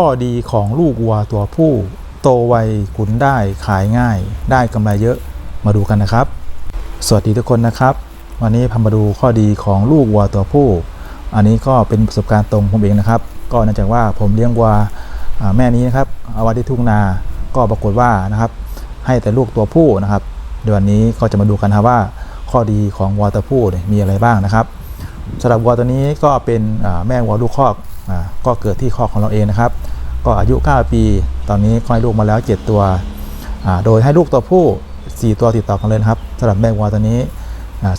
ข้อดีของลูกวัวตัวผู้ โตไวขุนได้ขายง่าย ได้กำไรเยอะมาดูกันนะครับ สวัสดีทุกคนนะครับ วันนี้พามาดูข้อดีของลูกวัวตัวผู้ อันนี้ก็เป็นประสบการณ์ตรงผมเองนะครับ ก็เนื่องจากว่าผมเลี้ยงวัวแม่นี้นะครับเอาไว้ที่ทุ่งนาก็ปรากฏว่านะครับ ให้แต่ลูกตัวผู้นะครับเดี๋ยววันนี้ก็จะมาดูกันครับว่า ข้อดีของวัวตัวผู้มีอะไรบ้างนะครับสำหรับวัวตัวนี้ก็เป็นแม่วัวลูกคอก ก็เกิดที่คอกของเราเองนะครับ ก็อายุ 9 ปี ตอนนี้ก็ให้ลูกมาแล้ว 7 ตัว โดยให้ลูกตัวผู้ 4 ตัวติดต่อกันเลยนครับสำหรับแม่วัวตัวนี้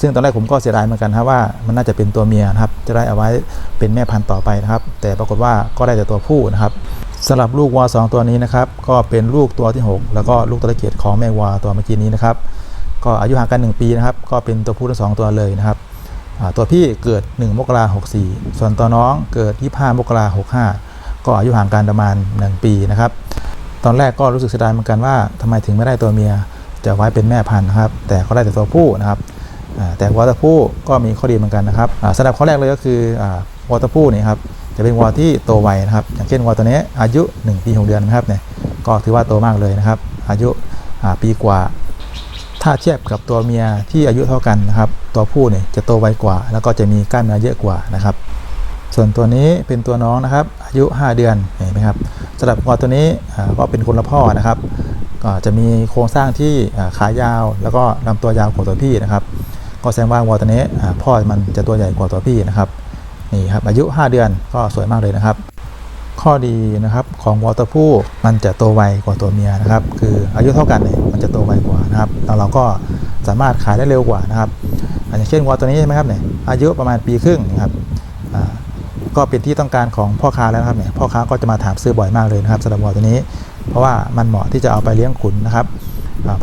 ซึ่งตอนแรกผมก็เสียดายเหมือนกันครับว่ามันน่าจะเป็นตัวเมียนะครับ จะได้เอาไว้เป็นแม่พันธุ์ต่อไปนะครับ แต่ปรากฏว่าก็ได้แต่ตัวผู้นะครับสำหรับลูกวัวสองตัวนี้นะครับ ก็เป็นลูกตัวที่ 6 แล้วก็ลูกตัวที่เจ็ดของแม่วัวตัวเมื่อกี้นี้นะครับ ก็อายุห่างกัน 1 ปีนะครับ ก็เป็นตัวผู้ทั้งสองตัวเลยนะครับ ตัวพี่เกิด 1 มกราหกสี่ส่วนตัวน้องเกิด 25 มกราหกห้าก็อายุห่างกันประมาณ 1 ปีนะครับ ตอนแรกก็รู้สึกเสียดายเหมือนกันว่าทำไมถึงไม่ได้ตัวเมียจะไว้เป็นแม่พันธุ์นะครับ แต่ก็ได้แต่ตัวผู้นะครับแต่วัวตัวผู้ก็มีข้อดีเหมือนกันนะครับสำหรับข้อแรกเลยก็คือวัวตัวผู้นี่ครับจะเป็นวัวที่โตไวนะครับ อย่างเช่นวัวตัวนี้อายุ 1 ปี 6 เดือนนะครับเนี่ยก็ถือว่าโตมากเลยนะครับ อายุปีกว่า ถ้าเทียบกับตัวเมียที่อายุเท่ากันนะครับ ตัวผู้เนี่ยจะโตไวกว่า แล้วก็จะมีกล้ามเนื้อเยอะกว่านะครับ ส่วนตัวนี้เป็นตัวน้องนะครับ อายุ 5 เดือนเห็นไหมครับสำหรับวัวตัวนี้ก็เป็นคนละพ่อนะครับก็จะมีโครงสร้างที่ขายาว แล้วก็ลำตัวยาวกว่าตัวพี่นะครับ ก็แสดงว่าวัวตัวนี้พ่อมันจะตัวใหญ่กว่าตัวพี่นะครับนี่ครับอายุ 5 เดือนก็สวยมากเลยนะครับ ข้อดีนะครับของวัวตัวผู้มันจะโตไวกว่าตัวเมียนะครับ คืออายุเท่ากันเนี่ยมันจะโตไวกว่านะครับแล้วเราก็สามารถขายได้เร็วกว่านะครับอันอย่างเช่นวัวตัวนี้ใช่ไหมครับเนี่ยอายุประมาณปีครึ่งนะครับก็เป็นที่ต้องการของพ่อค้าแล้วนะครับเนี่ยพ่อค้าก็จะมาถามซื้อบ่อยมากเลยนะครับสำหรับวัวตัวนี้ เพราะว่ามันเหมาะที่จะเอาไปเลี้ยงขุนนะครับ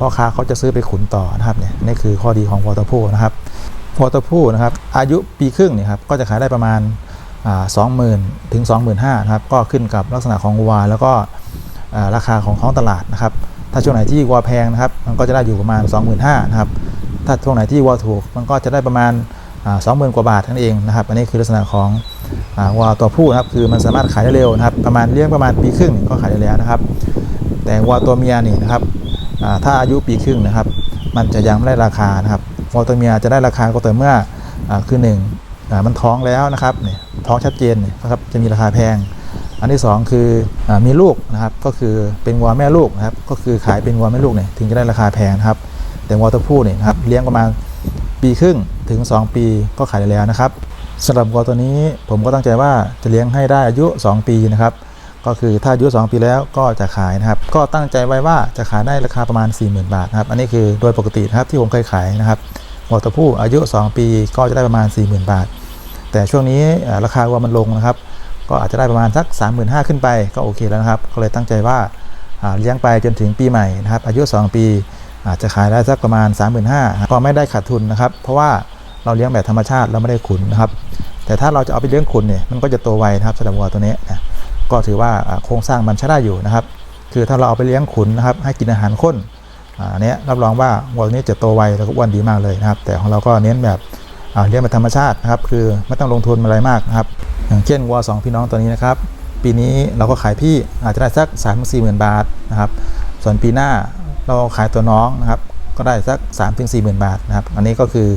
พ่อค้าเขาจะซื้อไปขุนต่อนะครับเนี่ยนี่คือข้อดีของวัวตัวผู้นะครับวัวตัวผู้นะครับอายุปีครึ่งเนี่ยครับก็จะขายได้ประมาณ สองหมื่นถึง 25,000นะครับก็ขึ้นกับลักษณะของวัวแล้วก็ราคาของท้องตลาดนะครับ ถ้าช่วงไหนที่วัวแพงนะครับ มันก็จะได้อยู่ประมาณ 25,000นะครับถ้าช่วงไหนที่วัวถูก มันก็จะได้ประมาณสองหมื่นกว่าบาทนั่นเองนะครับ อันนี้คือลักษณะของอวัวตัวผู้นะครับ คือมันสามารถขายได้เร็วนะครับ ประมาณเลี้ยงประมาณปีครึ่งก็ขายได้แล้วนะครับ แต่วัวตัวเมียนี่นะครับถ้าอายุปีครึ่งนะครับ มันจะยังไม่ได้ราคานะครับวัวตัวเมียจะได้ราคาก็ต่อเมื่ออคือหนึ่ง มันท้องแล้วนะครับเนี่ยท้องชัดเจนนะครับจะมีราคาแพง อันที่สองคืออมีลูกนะครับก็คือเป็นวัวแม่ลูกนะครับก็คือขายเป็นวัวแม่ลูกเนี่ยถึงจะได้ราคาแพงนะครับ แต่วัวตัวผู้เนี่ยนะครับเลี้ยงประมาณปีครึ่งถึง 2 ปีก็ขายได้แล้วนะครับสำหรับวัวตัวนี้ผมก็ตั้งใจว่าจะเลี้ยงให้ได้อายุ 2 ปีนะครับก็คือถ้าอายุ 2 ปีแล้วก็จะขายนะครับ ก็ตั้งใจไว้ว่าจะขายได้ราคาประมาณ 40,000 บาทนะครับ อันนี้คือโดยปกตินะครับที่ผมเคยขายนะครับ วัวตัวผู้อายุ 2 ปีก็จะได้ประมาณ 40,000 บาท แต่ช่วงนี้ราคาวัวมันลงนะครับ ก็อาจจะได้ประมาณสัก 35,000 ขึ้นไปก็โอเคแล้วนะครับ ก็เลยตั้งใจว่าเลี้ยงไปจนถึงปีใหม่นะครับ อายุ 2 ปี อาจจะขายได้สักประมาณ 35,000ก็ไม่ได้ขาดทุนนะครับ เพราะว่าเราเลี้ยงแบบธรรมชาติเราไม่ได้ขุนนะครับ แต่ถ้าเราจะเอาไปเลี้ยงขุนเนี่ยมันก็จะโตไวนะครับสำหรับวัวตัวนี้นะก็ถือว่าโครงสร้างมันใช้ได้อยู่นะครับ คือถ้าเราเอาไปเลี้ยงขุนนะครับ ให้กินอาหารข้น อันนี้รับรองว่าวัวตัวนี้จะโตไวแล้วก็อ้วนดีมากเลยนะครับ แต่ของเราก็เน้นแบบเลี้ยงแบบธรรมชาตินะครับ คือไม่ต้องลงทุนอะไรมากนะครับ อย่างเช่นวัวสองพี่น้องตัวนี้นะครับ ปีนี้เราก็ขายพี่อาจจะได้สัก3ามสี่หมื่นบาทนะครับ ส่วนปีหน้าเราขายตัวน้องนะครับ ก็ได้สัก3ามถึงสี่หมื่นบาทนะครับ อันนี้ก็คือ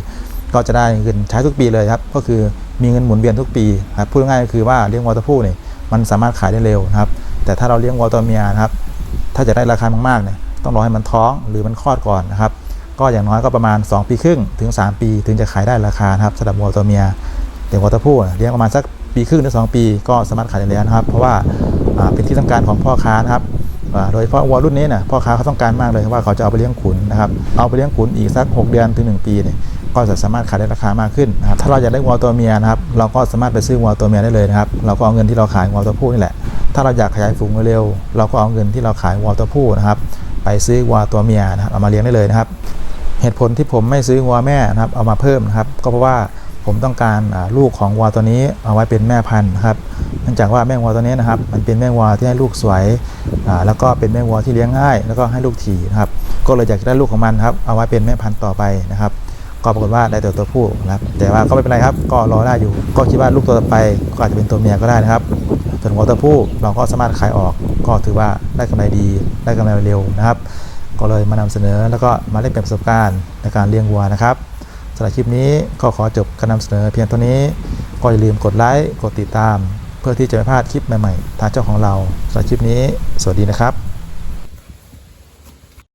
ก็จะได้เงินใช้ทุกปีเลยครับ ก็คือมีเงินหมุนเวียนทุกปีครับพูดง่ายก็คือว่าเลี้ยงวัวตัวผู้เนี่ยมันสามารถขายได้เร็วนะครับ แต่ถ้าเราเลี้ยงวัวตัวเมียนะครับ ถ้าจะได้ราคามากๆเนี่ย ต้องรอให้มันท้องหรือมันคลอดก่อนนะครับ ก็อย่างน้อยก็ประมาณ 2 ปีครึ่งถึง 3 ปีถึงจะขายได้ราคาครับสำหรับวัวตัวเมียแต่วัวตัวผู้เลี้ยงประมาณสักปีครึ่งถึงสปี ก็สามารถขายได้แล้วนะครับ เพราะว่าเป็นที่ต้องการของพ่อค้านะครับโดยเฉพาะวัวรุ่นนี้นะพ่อค้าเขาต้องการมากเลยว่าเขาจะเอาไปเลี้ยงขุนนะครับเอาไปเลี้ยงขุนอีกสัก 6 เดือนถึง 1 ปีเนี่ยก็จะสามารถขายได้ราคามากขึ้นนะครับถ้าเราอยากได้วัวตัวเมียนะครับเราก็สามารถไปซื้อวัวตัวเมียได้เลยนะครับเราก็เอาเงินที่เราขายวัวตัวผู้นี่แหละถ้าเราอยากขยายฝูงเร็วเราก็เอาเงินที่เราขายวัวตัวผู้นะครับ ไปซื้อวัวตัวเมียนะครับเอามาเลี้ยงได้เลยนะครับ เหตุผลที่ผมไม่ซื้อวัวแม่นะครับ เอามาเพิ่มนะครับ ก็เพราะว่าผมต้องการลูกของวัวตัวนี้เอาไว้เป็นแม่พันธุ์นะครับเนื่องจากว่าแม่วัวตัวนี้นะครับ มันเป็นแม่วัวที่ให้ลูกสวยแล้วก็เป็นแม่วัวที่เลี้ยงง่าย แล้วก็ให้ลูกถี่นะครับ ก็เลยอยากได้ลูกของมันครับเอาไว้เป็นแม่พันธุ์ต่อไปนะครับ ก็ปรากฏว่าได้แต่ตัวผู้นะครับ แต่ว่าก็ไม่เป็นไรครับ ก็รอได้อยู่ ก็คิดว่าลูกตัวต่อไปก็อาจจะเป็นตัวเมียก็ได้นะครับ ส่วนวัวตัวผู้เราก็สามารถขายออก ก็ถือว่าได้กำไรดีได้กำไรเร็วนะครับ ก็เลยมานำเสนอแล้วก็มาเล่นเป็นประสบการณ์ในการเลี้ยงวัวนะครับสำหรับคลิปนี้ก็ขอจบการนำเสนอเพียงเท่านี้ก็อย่าลืมกดไลค์กดติดตาม เพื่อที่จะไม่พลาดคลิปใหม่ๆทางเจ้าของเราสำหรับคลิปนี้ สวัสดีนะครับ